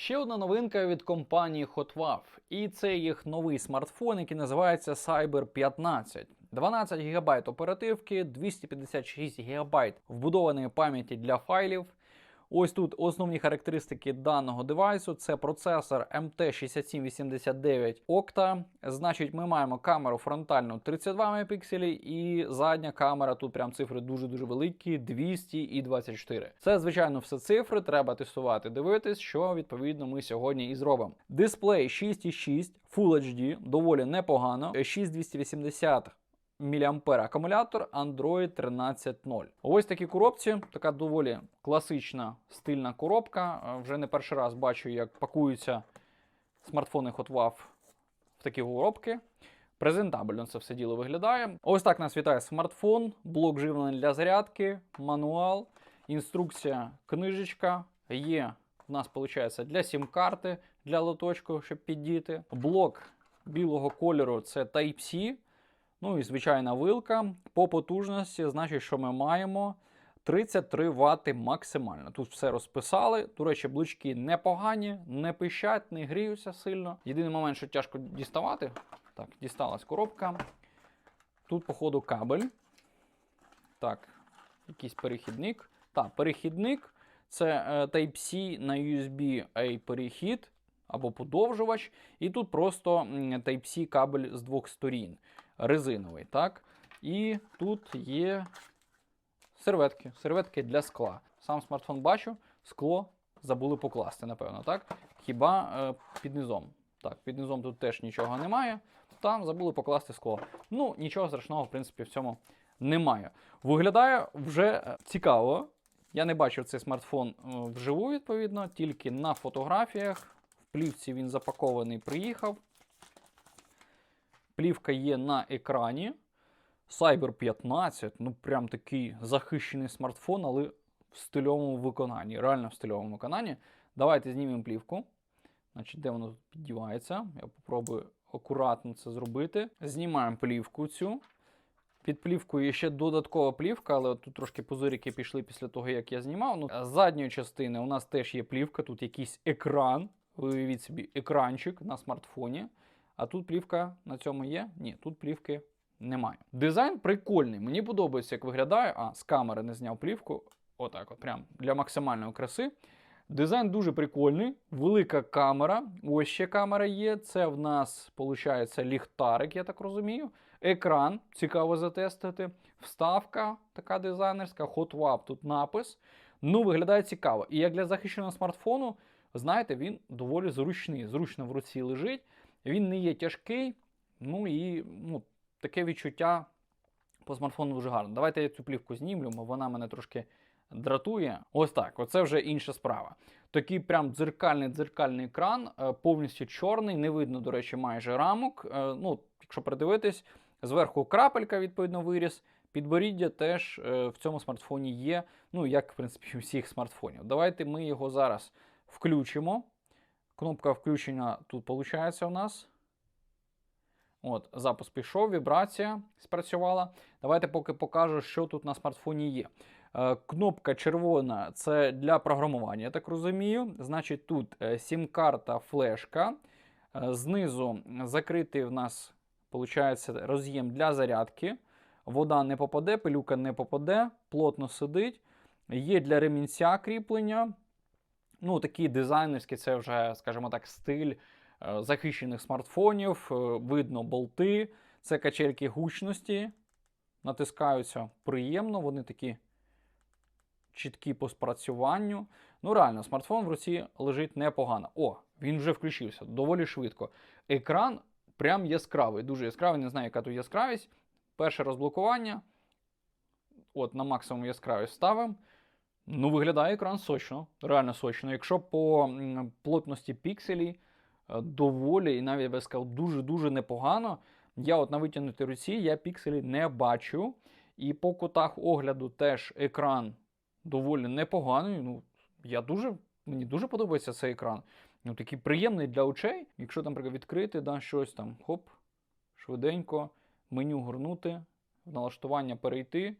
Ще одна новинка від компанії HotWav. І це їх новий смартфон, який називається Cyber 15. 12 ГБ оперативки, 256 ГБ вбудованої пам'яті для файлів. Ось тут основні характеристики даного девайсу: це процесор MT6789 Octa. Значить, ми маємо камеру фронтальну 32 Мп і задня камера, тут прям цифри дуже-дуже великі, 200 і 24. Це, звичайно, все цифри, треба тестувати, дивитись, що відповідно ми сьогодні і зробимо. Дисплей 6,6 Full HD, доволі непогано. 6280 мА акумулятор Android 13.0. Ось такі коробці, така доволі класична стильна коробка. Е, Вже не перший раз бачу, як пакуються смартфони HotWav в такі коробки. Презентабельно це все діло виглядає. Ось так нас вітає смартфон, блок живлення для зарядки, мануал, інструкція, книжечка. Є в нас, виходить, для сім-карти, для лоточку, щоб піддіти. Блок білого кольору це Type-C. Ну і звичайна вилка. По потужності, значить, що ми маємо 33 Вт максимально. Тут все розписали. До речі, блички непогані, не пищать, не гріються сильно. Єдиний момент, що тяжко діставати. Так, дісталась коробка. Тут, походу, кабель. Так, якийсь перехідник. Так, перехідник це е, Type-C на USB-A перехід або подовжувач. І тут просто Type-C кабель з двох сторін. Резиновий, так? І тут є серветки. Серветки для скла. Сам смартфон бачу, скло забули покласти, напевно, так? Хіба е, під низом. Так, під низом тут теж нічого немає. Там забули покласти скло. Ну, нічого страшного, в принципі, в цьому немає. Виглядає вже е, цікаво. Я не бачив цей смартфон е, вживу, відповідно, тільки на фотографіях. В плівці він запакований, приїхав. Плівка є на екрані. Cyber 15, ну прям такий захищений смартфон, але в стильовому виконанні. Реально в стильовому виконанні. Давайте знімемо плівку. Значить, де воно тут піддівається? Я попробую акуратно це зробити. Знімаємо плівку цю. Під плівкою є ще додаткова плівка, але тут трошки позирики пішли після того, як я знімав. Ну, з задньої частини у нас теж є плівка, тут якийсь екран. Ви уявіть собі екранчик на смартфоні. А тут плівка на цьому є? Ні, тут плівки немає. Дизайн прикольний. Мені подобається, як виглядає. А, з камери не зняв плівку. Отак, от, прям для максимальної краси. Дизайн дуже прикольний, велика камера. Ось ще камера є. Це в нас, виходить, ліхтарик, я так розумію. Екран, цікаво затестити. Вставка така дизайнерська, HotWav, тут напис. Ну, виглядає цікаво. І як для захищеного смартфону, знаєте, він доволі зручний. Зручно в руці лежить. Він не є тяжкий. Ну і ну, таке відчуття по смартфону дуже гарно. Давайте я цю плівку знімлю, бо вона мене трошки дратує. Ось так, оце вже інша справа. Такий прям дзеркальний дзеркальний екран, е, повністю чорний, не видно, до речі, майже рамок. Е, Ну, якщо придивитись, зверху крапелька, відповідно, виріс. Підборіддя теж е, в цьому смартфоні є, ну, як, в принципі, у всіх смартфонів. Давайте ми його зараз включимо. Кнопка включення тут виходить у нас. От, запуск пішов, вібрація спрацювала. Давайте поки покажу, що тут на смартфоні є. Е, Кнопка червона це для програмування, я так розумію. Значить, тут е, сім-карта, флешка. Е, Знизу закритий в нас виходить, роз'єм для зарядки. Вода не попаде, пилюка не попаде, плотно сидить. Є для ремінця кріплення. Ну, такий дизайнерський, це вже, скажімо так, стиль е, захищених смартфонів. Е, Видно болти, це качельки гучності. Натискаються приємно, вони такі чіткі по спрацюванню. Ну, реально, смартфон в руці лежить непогано. О, він вже включився доволі швидко. Екран прям яскравий, дуже яскравий, не знаю, яка тут яскравість. Перше розблокування. От, на максимум яскравість ставимо. Ну, виглядає екран сочно, реально сочно. Якщо по плотності пікселі е, доволі, і навіть я би сказав, дуже-дуже непогано. Я от на витягнутій руці я пікселі не бачу. І по кутах огляду теж екран доволі непоганий. Ну, я дуже, мені дуже подобається цей екран. Ну, такий приємний для очей. Якщо там наприклад, відкрити, да, щось там, хоп, швиденько, меню горнути, в налаштування перейти.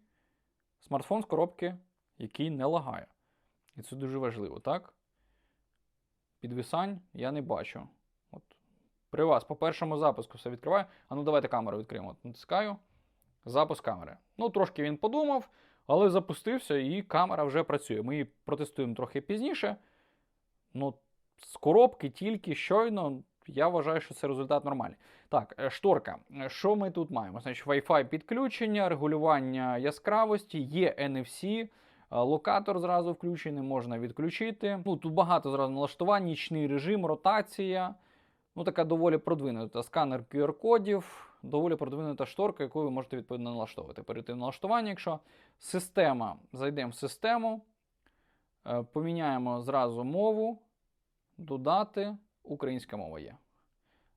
Смартфон з коробки, який не лагає. І це дуже важливо, так? підвисань я не бачу. От. При вас по першому запуску все відкриваю. А ну давайте камеру відкриємо. От, натискаю. Запуск камери. Ну, трошки він подумав, але запустився і камера вже працює. Ми її протестуємо трохи пізніше. Ну, з коробки тільки щойно. Я вважаю, що це результат нормальний. Так, е, шторка. Е, Що ми тут маємо? Значить, Wi-Fi підключення, регулювання яскравості, є NFC, локатор зразу включений, можна відключити. Ну, тут багато зразу налаштувань, нічний режим, ротація. Ну, така доволі продвинута. Сканер QR-кодів, доволі продвинута шторка, яку ви можете відповідно налаштовувати. Перейти в налаштування, якщо система, зайдемо в систему, е, поміняємо зразу мову, додати, українська мова є.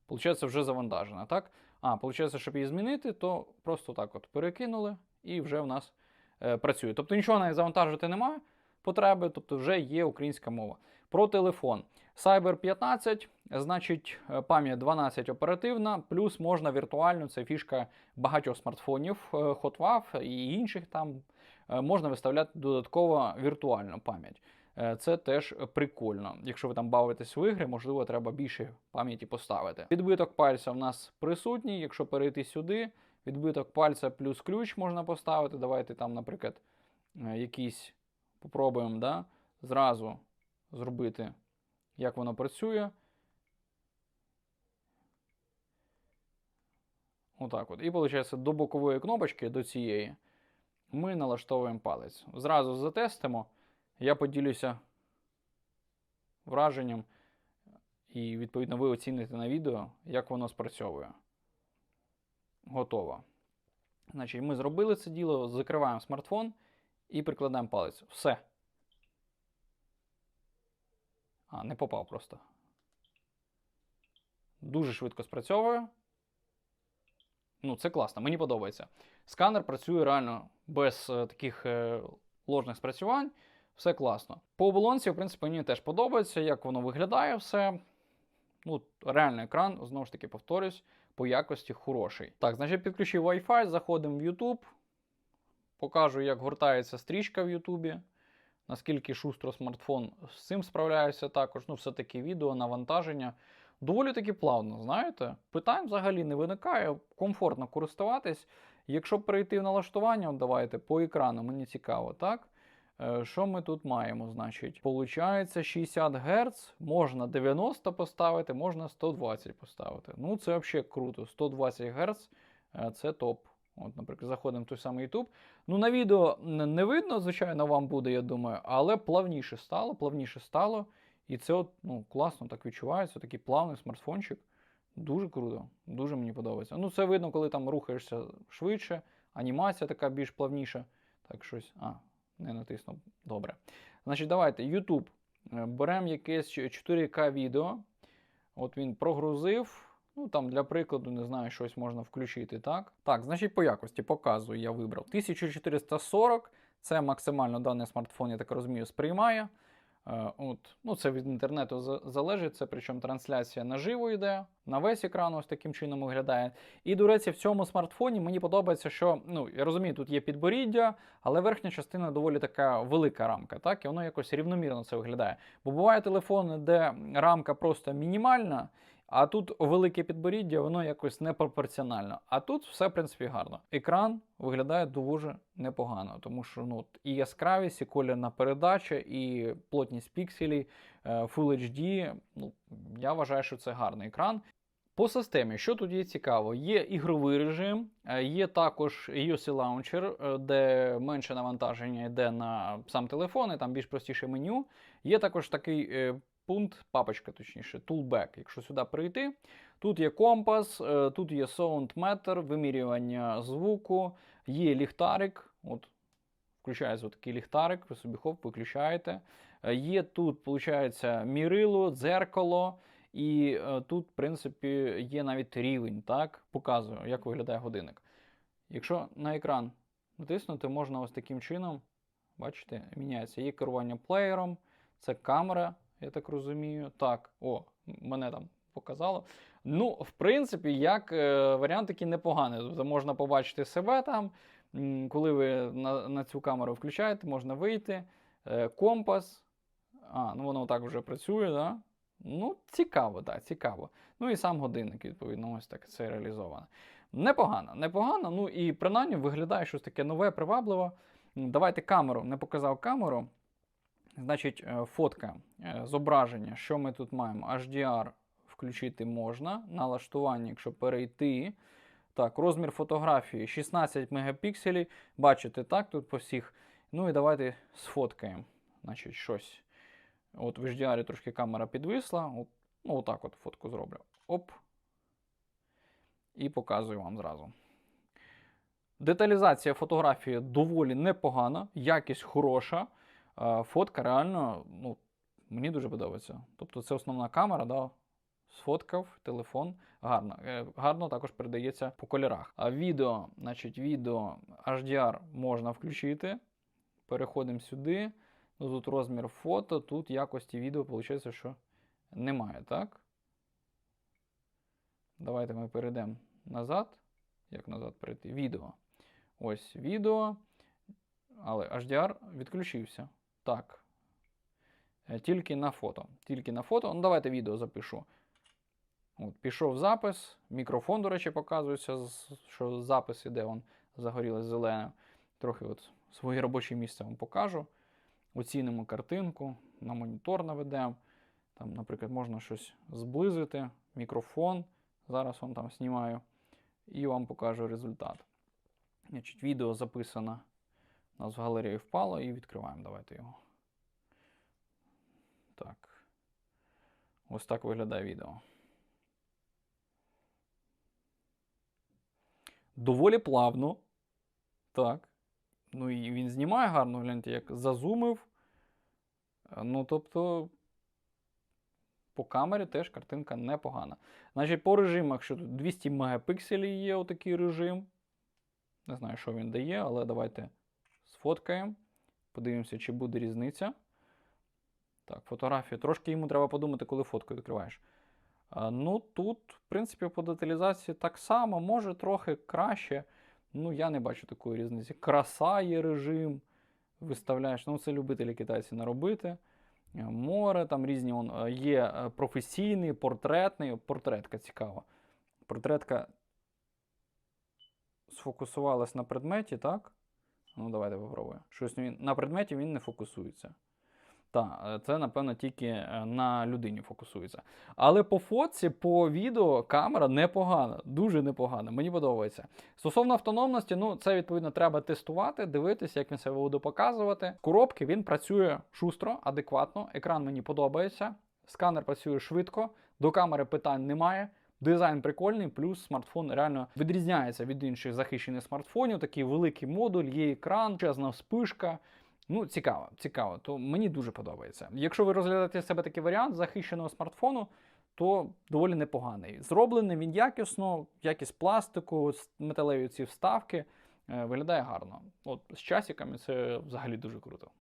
Получається, вже завантажена, так? А, получається, щоб її змінити, то просто так от перекинули і вже в нас е, працює. Тобто нічого навіть завантажити немає потреби, тобто вже є українська мова. Про телефон. Cyber 15, значить, е, пам'ять 12 оперативна, плюс можна віртуально, це фішка багатьох смартфонів, е, HotWav і інших там. е, Можна виставляти додатково віртуальну пам'ять. Е, Це теж прикольно. Якщо ви там бавитесь в ігри, можливо, треба більше пам'яті поставити. Відбиток пальця в нас присутній. Якщо перейти сюди, відбиток пальця плюс ключ можна поставити. Давайте там, наприклад, е, якийсь попробуємо да, зразу зробити, як воно працює. Отак от. І виходить, до бокової кнопочки, до цієї, ми налаштовуємо палець. Зразу затестимо. Я поділюся враженням, і, відповідно, ви оціните на відео, як воно спрацьовує. Готово. Значить, ми зробили це діло, закриваємо смартфон і прикладаємо палець. Все. А, не попав просто. Дуже швидко спрацьовує. Ну, це класно, мені подобається. Сканер працює реально без е, таких е, ложних спрацювань. Все класно. По оболонці, в принципі, мені теж подобається, як воно виглядає все. Ну, реально екран, знову ж таки, повторюсь, по якості хороший. Так, значить, підключив Wi-Fi, заходимо в YouTube. Покажу, як гортається стрічка в YouTube. Наскільки шустро смартфон з цим справляється також. Ну, все-таки відео, навантаження. Доволі таки плавно, знаєте. Питань взагалі не виникає, комфортно користуватись. Якщо перейти в налаштування, давайте по екрану, мені цікаво, так? Е, Що ми тут маємо? Значить, Получається 60 Гц, можна 90 поставити, можна 120 поставити. Ну, це взагалі круто. 120 Гц е, це топ. От, наприклад, заходимо в той самий YouTube. Ну, на відео не видно, звичайно, вам буде, я думаю, але плавніше стало, плавніше стало. І це от, ну, класно так відчувається, такий плавний смартфончик. Дуже круто, дуже мені подобається. Ну, це видно, коли там рухаєшся швидше, анімація така більш плавніша. Так, щось. А, не натиснув. Добре. Значить, давайте, YouTube. Е, Беремо якесь 4К відео. От він прогрузив. Ну, там для прикладу, не знаю, щось можна включити, так? Так, значить, по якості показую, я вибрав 1440. Це максимально даний смартфон, я так розумію, сприймає. Е, От, ну, це від інтернету залежить, це причому трансляція наживо йде, на весь екран ось таким чином виглядає. І, до речі, в цьому смартфоні мені подобається, що ну, я розумію, тут є підборіддя, але верхня частина доволі така велика рамка, так, і воно якось рівномірно це виглядає. Бо буває телефони, де рамка просто мінімальна, а тут велике підборіддя, воно якось непропорціонально. А тут все, в принципі, гарно. Екран виглядає дуже непогано, тому що ну, і яскравість, і колірна передача, і плотність пікселів, е, Full HD. Ну, я вважаю, що це гарний екран. По системі, що тут є цікаво, є ігровий режим, е, є також UC Launcher, е, де менше навантаження йде на сам телефон, і там більш простіше меню. Є також такий пункт, папочка, точніше, Toolback. Якщо сюди прийти, тут є компас, е, тут є Meter, вимірювання звуку, є ліхтарик. От, включається такий ліхтарик, ви собі хоп, виключаєте. Е, Є тут, виходить, мірило, дзеркало. І е, тут, в принципі, є навіть рівень, так, показує, як виглядає годинник. Якщо на екран натиснути, можна ось таким чином, бачите, міняється. Є керування плеєром, це камера, я так розумію. Так, о, мене там показало. Ну, в принципі, як е, варіант такий непоганий. Тобто можна побачити себе там, коли ви на, на цю камеру включаєте, можна вийти. Е, компас. А, ну воно так вже працює, да? Ну, цікаво, так, цікаво. Ну і сам годинник, відповідно, ось так це реалізовано. Непогано, непогано. Ну і принаймні виглядає щось таке нове, привабливе. М, Давайте камеру, не показав камеру. Значить, е, фотка, е, зображення, що ми тут маємо? HDR включити можна. Налаштування, якщо перейти. Так, розмір фотографії 16 мегапікселів. Бачите, так, тут по всіх. Ну і давайте сфоткаємо. Значить, щось. От в HDR трошки камера підвисла. От, ну, отак от фотку зроблю. Оп. І показую вам зразу. Деталізація фотографії доволі непогана, якість хороша. Фотка реально, ну, мені дуже подобається. Тобто це основна камера, да, сфоткав, телефон. Гарно. Е, Гарно також передається по кольорах. А відео, значить, відео HDR можна включити. Переходимо сюди. Ну, тут розмір фото, тут якості відео, виходить, що немає, так? Давайте ми перейдемо назад. Як назад перейти? Відео. Ось відео. Але HDR відключився. Так. Е, Тільки на фото. Тільки на фото. Ну, давайте відео запишу. От, пішов запис. Мікрофон, до речі, показується, що запис іде, он загорілось зелене. Трохи от своє робоче місце вам покажу. Оцінимо картинку, на монітор наведемо. Там, наприклад, можна щось зблизити, мікрофон. Зараз он там знімаю. І вам покажу результат. Значить, відео записано. У нас в галереї впало і відкриваємо. Давайте його. Так. Ось так виглядає відео. Доволі плавно. Так. Ну і він знімає гарно, гляньте, як зазумив. Е, Ну, тобто, по камері теж картинка непогана. Значить, по режимах, що тут 200 мегапікселів є отакий режим. Не знаю, що він дає, але давайте сфоткаємо. Подивимося, чи буде різниця. Так, фотографія. Трошки йому треба подумати, коли фотку відкриваєш. Ну, тут, в принципі, по деталізації так само, може трохи краще. Ну, я не бачу такої різниці. Краса є режим. Виставляєш. Ну, це любителі китайці наробити. Е, Море, там різні он, е, є е, професійний, портретний. Портретка цікава. Портретка сфокусувалась на предметі, так? Ну, давайте попробуємо. Щось він на предметі він не фокусується. Так, це, напевно, тільки е, на людині фокусується. Але по фотці, по відео камера непогана, дуже непогана. Мені подобається. Стосовно автономності, ну це відповідно треба тестувати, дивитися, як він себе буде показувати. Коробки він працює шустро, адекватно. Екран мені подобається. Сканер працює швидко, до камери питань немає. Дизайн прикольний, плюс смартфон реально відрізняється від інших захищених смартфонів. Такий великий модуль, є екран, чесна вспишка. Ну, цікаво, цікаво. То мені дуже подобається. Якщо ви розглядаєте себе такий варіант захищеного смартфону, то доволі непоганий. Зроблений він якісно, якість пластику, металеві ці вставки. е, Виглядає гарно. От з часиками це взагалі дуже круто.